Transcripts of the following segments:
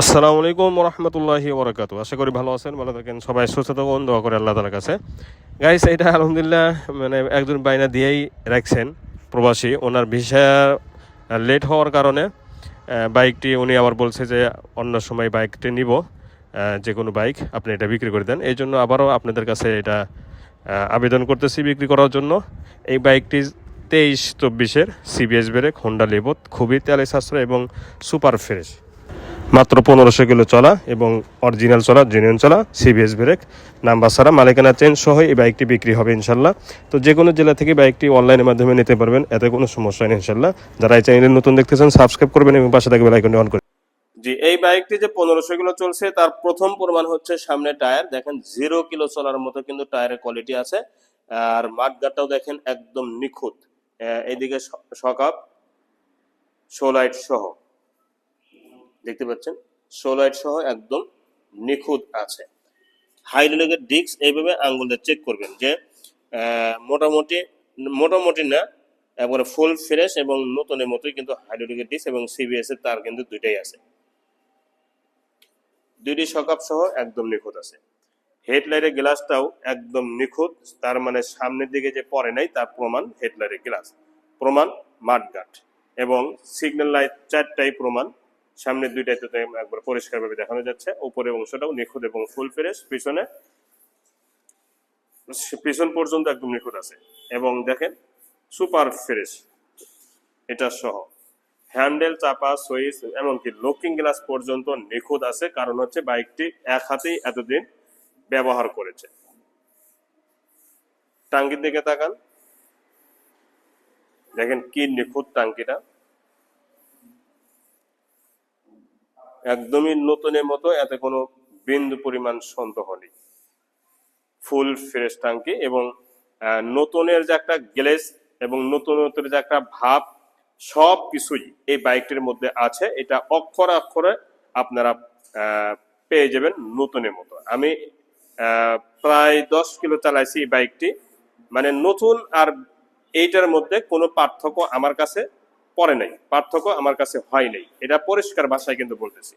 আসসালামু আলাইকুম রহমতুল্লাহি ওবরাকাতু আশা করি ভালো আছেন, ভালো থাকেন, সবাই সুস্থ থাকুন, দোয়া করে আল্লাহ তালার কাছে। গাইস এটা আলহামদুলিল্লাহ মানে একজন বাইনা দিয়েই রাখছেন প্রবাসী। ওনার ভিসা লেট হওয়ার কারণে বাইকটি উনি আবার বলছে যে অন্য সময় বাইকটি নিব যে কোনো বাইক, আপনি এটা বিক্রি করে দেন। এই জন্য আবারও আপনাদের কাছে এটা আবেদন করতেছি বিক্রি করার জন্য। এই বাইকটি তেইশ চব্বিশের সিবিএস ব্রেক হোন্ডা লেবত খুবই তেলে সাশ্রয় এবং সুপার ফ্রেশ। মাত্র পনেরোশো কিলো চলা এবং অরিজিনাল চলা জেনুইন চলা সিবিএস ব্রেক নাম্বার ছাড়া মালিকানা চেঞ্জ সহ এই বাইকটি বিক্রি হবে ইনশাল্লাহ। তো যে কোনো জেলা থেকে বাইকটি অনলাইনের মাধ্যমে নিতে পারবেন, এতে কোনো সমস্যা নেই ইনশাল্লাহ। যারা এই চ্যানেলে নতুন দেখতেছেন সাবস্ক্রাইব করবেন এবং পাশে থাকবে আইকনটি অন করে জি, এই বাইকটি যে পনেরোশো কিলো চলছে, তার প্রথম প্রমাণ হচ্ছে সামনে টায়ার দেখেন জিরো কিলো চলার মতো কিন্তু টায়ারের কোয়ালিটি আছে। আর মাঠগাটাও দেখেন একদম নিখুঁত। এইদিকে সকাপ শোলাইট সহ। দেখতে পাচ্ছেন? সোলাইট সহ একদম নিখুঁত আছে। হাইড্রোলিকের ডিস্ক এইভাবে আঙ্গুল চেক করবেন যে মোটামুটি মোটামুটি না, একবারে ফুল ফ্রেশ এবং নতুনের মতোই কিন্তু হাইড্রোলিকের ডিস্ক এবং সিবিএস এর তার কিন্তু দুইটাই আছে। দুইটি সকাপ সহ একদম নিখুঁত আছে। হেডলাইটের গ্লাসটাও একদম নিখুঁত, তার মানে সামনের দিকে যে পড়ে নাই, তার প্রমাণ হেডলাইটের গ্লাস। প্রমাণ মাঠগাট এবং সিগন্যাল লাইট চারটাই প্রমাণ সামনের দুইটাই তো একবার পরিষ্কারভাবে দেখানো যাচ্ছে। উপরের অংশটাও নিখুঁত এবং ফুল ফ্রেশ পিছনে পিছন পর্যন্ত একদম নিখুঁত আছে। এবং দেখেন সুপার ফ্রেশ এটা সহ। হ্যান্ডেল চাপা সুইচ এমনকি লুকিং গ্লাস পর্যন্ত নিখুঁত আছে, কারণ হচ্ছে বাইকটি এক হাতেই এতদিন ব্যবহার করেছে। টাঙ্কির দিকে তাকান। দেখেন কি নিখুঁত টাঙ্কিটা। একদমই নতুনের মতো, এতে কোনো বিন্দু পরিমাণ সন্দেহ নেই। ফুল ফ্রেশ টাঙ্কি এবং নতুনের যে একটা গ্লেজ এবং নতুনত্বের যে একটা ভাব, সব কিছুই এই বাইকটির মধ্যে আছে। এটা অক্ষরে অক্ষরে আপনারা পেয়ে যাবেন নতুনের মতো। আমি প্রায় দশ কিলো চালাইছি এই বাইকটি। মানে নতুন আর এইটার মধ্যে কোনো পার্থক্য আমার কাছে পড়ে নাই, পার্থক্য আমার কাছে হয় নাই। এটা পরিষ্কার ভাষায় কিন্তু বলতেছি।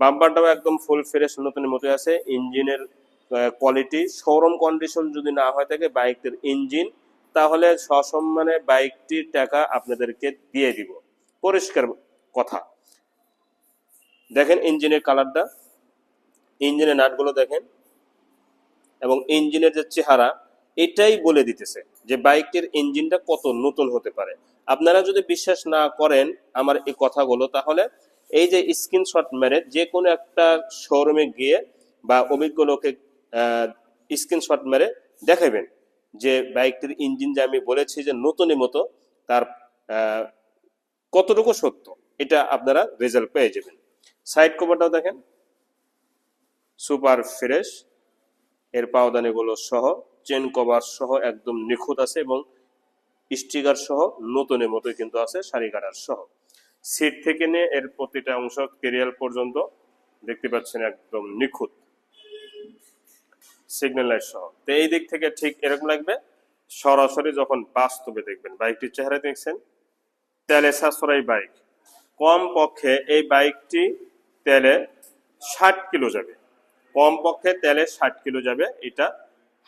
বাম্পারটাও একদম ফুল ফ্রেশ নতুনের মতো আছে। ইঞ্জিনের কোয়ালিটি শোরুম কন্ডিশন যদি না হয় থাকে বাইকটির ইঞ্জিন তাহলে সসম্মানে বাইকটির টাকা আপনাদেরকে দিয়ে দিব। পরিষ্কার কথা। দেখেন ইঞ্জিনের কালারটা ইঞ্জিনের নাটগুলো দেখেন। এবং ইঞ্জিনের যে চেহারা, এটাই বলে দিতেছে যে বাইকটির ইঞ্জিনটা কত নতুন হতে পারে। আপনারা যদি বিশ্বাস না করেন আমার এই কথাগুলো, তাহলে এই যে স্ক্রিনশট মেরে যে কোনো একটা শোরুমে গিয়ে বা অভিজ্ঞ লোকে স্ক্রিনশট মেরে দেখাবেন যে বাইকটির ইঞ্জিন যে আমি বলেছি যে নতুনই মতো, তার কতটুকু সত্য, এটা আপনারা রেজাল্ট পেয়ে যাবেন। সাইড কভারটাও দেখেন। সুপার ফ্রেশ এর পাওদানিগুলো সহ চেন কভার সহ একদম নিখুঁত আছে এবং স্টিকার সহ নতুনের মতোই কিন্তু আছে শাড়ি কাটার সহ। সিট থেকে নিয়ে এর প্রতিটা অংশ কেরিয়াল পর্যন্ত দেখতে পাচ্ছেন একদম নিখুঁত। সিগন্যাল লাইট সহ। তো এই দিক থেকে ঠিক এরকম লাগবে, সরাসরি যখন বাস্তবে দেখবেন, বাইকটির চেহারা দেখছেন, তেলে সাশ্রয়ী বাইক। কম পক্ষে এই বাইকটি তেলে ষাট কিলো যাবে। কম পক্ষে তেলে ষাট কিলো যাবে, এটা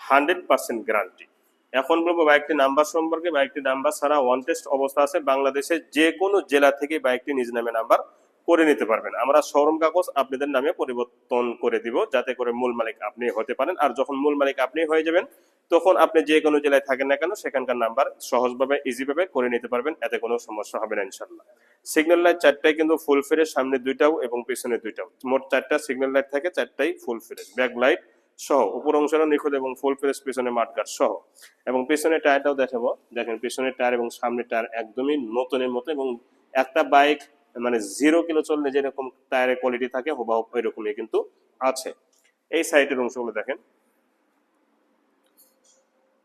হান্ড্রেড পার্সেন্ট গ্যারান্টি এখন বলব বাইকটির নাম্বার সম্পর্কে বাইকটির নাম্বার ছাড়া ওয়ান টেস্ট অবস্থা আছে। বাংলাদেশের যে কোনো জেলা থেকে বাইকটি নিজ নামে নাম্বার করে নিতে পারবেন। আমরা শোরুম কাগজ আপনাদের নামে পরিবর্তন করে দিব, যাতে করে মূল মালিক আপনি হতে পারেন। আর যখন মূল মালিক আপনি হয়ে যাবেন, তখন আপনি যে কোনো জেলায় থাকেন না কেন, সেখানকার নাম্বার সহজভাবে ইজিভাবে করে নিতে পারবেন। এতে কোনো সমস্যা হবে না ইনশাল্লাহ সিগন্যাল লাইট চারটাই কিন্তু ফুল ফ্রেশ সামনে দুইটাও এবং পিছনে দুইটাও। মোট চারটা সিগন্যাল লাইট থাকে, চারটাই ফুল ফ্রেশ ব্যাক লাইট সহ, উপর অংশটা নিখুঁত এবং ফুল ফ্রেশ পিছনে মাঠগাট সহ। এবং পিছনের টায়ারটাও দেখাবো। দেখেন, পিছনের টায়ার এবং সামনের টায়ার একদমই নতুনের মতো এবং একটা বাইক মানে জিরো কিলো চললে যেরকম টায়ারের কোয়ালিটি থাকে হুবাহুব ওই রকমই কিন্তু আছে। এই সাইডের অংশগুলো দেখেন।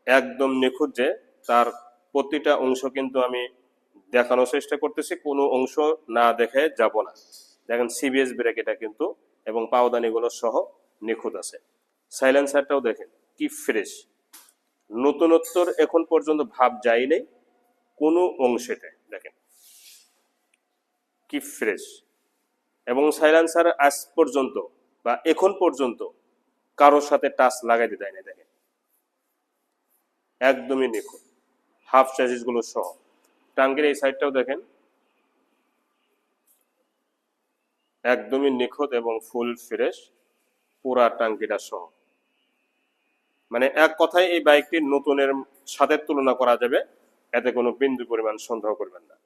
একদম নিখুঁত যে তার প্রতিটা অংশ কিন্তু আমি দেখানোর চেষ্টা করতেছি, কোনো অংশ না দেখে যাব না। দেখেন সিবিএস ব্রেক এটা কিন্তু এবং পাওদানিগুলো সহ নিখুঁত আছে। সাইলেন্সারটাও দেখেন, কি ফ্রেশ। নতুনত্বর এখন পর্যন্ত ভাব যায় নেই, কোনো অংশেতে, দেখেন। কি ফ্রেশ। এবং সাইলেন্সার আজ পর্যন্ত বা এখন পর্যন্ত কারোর সাথে টাচ লাগাইতে দেয় না দেখেন। একদমই নিখুঁত, হাফগুলো সহ। টাঙ্গের এই সাইডটাও দেখেন, একদমই নিখুঁত এবং ফুল ফ্রেশ, পুরা টাঙ্কিটা সহ। মানে এক কথায় এই বাইকটি নতুনের সাথে তুলনা করা যাবে। এতে কোনো বিন্দু পরিমাণ সন্দেহ করবেন না।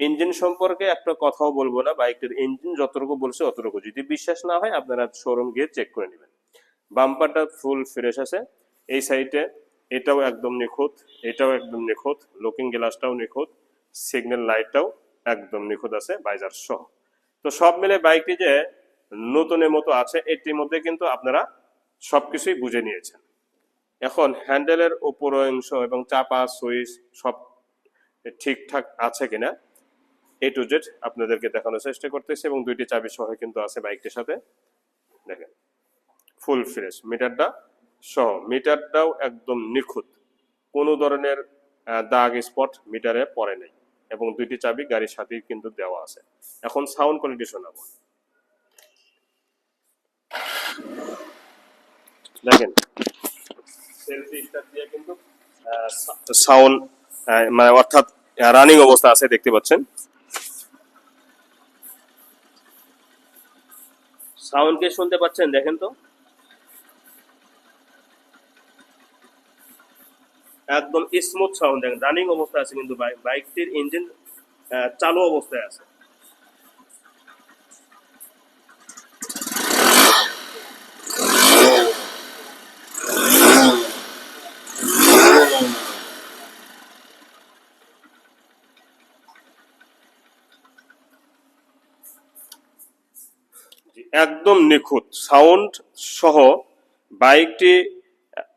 ইঞ্জিন সম্পর্কে একটা কথাও বলব না। বাইকটির ইঞ্জিন যতটুকু বলছে অতটুকু। যদি বিশ্বাস না হয়, আপনারা শোরুম গিয়ে চেক করে নেবেন। বাম্পারটা ফুল ফ্রেশ আছে। এই সাইডে এটাও একদম নিখুঁত, এটাও একদম নিখুঁত লুকিং গ্লাসটাও নিখুঁত সিগন্যাল লাইটটাও একদম নিখুঁত আছে বাইজার সহ। তো সব মিলে বাইকটি যে নতুনের মতো আছে, এটির মধ্যে কিন্তু আপনারা সবকিছুই বুঝে নিয়েছেন। এখন হ্যান্ডেলের উপর অংশ এবং চাপা সুইচ সব ঠিকঠাক আছে কিনা? এ টু জেড আপনাদেরকে দেখানোর চেষ্টা করতেছি এবং দুইটি চাবি সহ কিন্তু আছে বাইকটির সাথে। দেখেন, ফুল ফ্রেশ, মিটারটা সহ, মিটারটাও একদম নিখুঁত। কোনো ধরনের দাগ স্পট মিটারে পড়ে নেই এবং দুইটি চাবি গাড়ির সাথেই কিন্তু দেওয়া আছে। এখন সাউন্ড কোয়ালিটি শোনাবো। দেখেন সেলফি স্টার দিয়ে কিন্তু সাউন্ড মানে অর্থাৎ রানিং অবস্থা আছে দেখতে পাচ্ছেন। সাউন্ড কে শুনতে পাচ্ছেন দেখেন তো। একদম স্মুথ সাউন্ড দেখেন। রানিং অবস্থায় আছে কিন্তু বাইক বাইকটির ইঞ্জিন চালু অবস্থায় আছে। একদম নিখুঁত। সাউন্ড সহ বাইকটি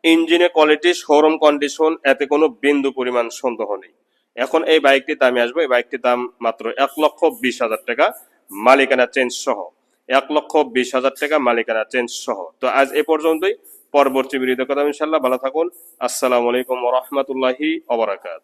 ইঞ্জিনের কোয়ালিটি, শোরুম কন্ডিশন, এতে কোনো বিন্দু পরিমাণ সন্দেহ নেই। এখন এই বাইকটির দামে আসবে। এই বাইকটির দাম মাত্র এক লক্ষ বিশ হাজার টাকা, মালিকানা চেঞ্জ সহ। এক লক্ষ বিশ হাজার টাকা, মালিকানা চেঞ্জ সহ। তো আজ এ পর্যন্তই। পরবর্তী বিরোধী কথা ইনশাল্লাহ ভালো থাকুন। আসসালামু আলাইকুম রহমতুল্লাহি অবরাকাত